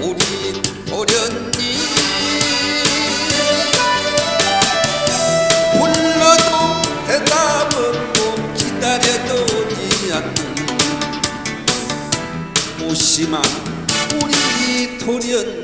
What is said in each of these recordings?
우리 어련이 불러도 대답은 못 기다려도니 않는 무심한 우리 도련님.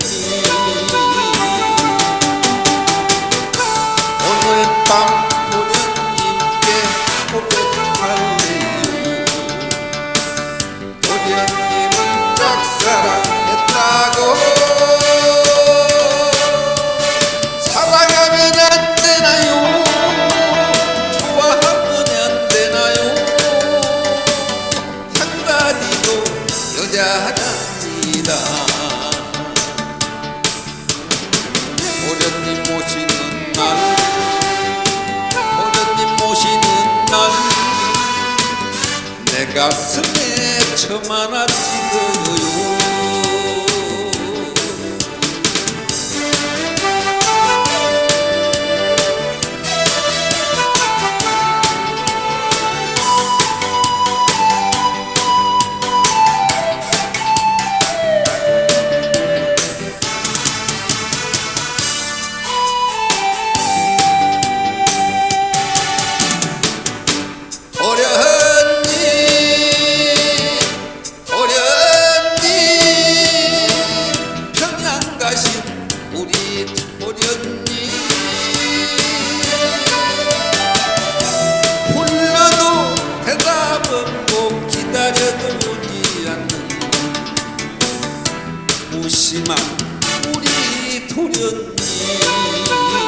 가슴에 처마나 찍어요 꼭 기다려도 오지 않는 무심한 우리 도련님.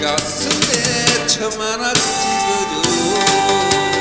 가슴에 천만원 찍어줘.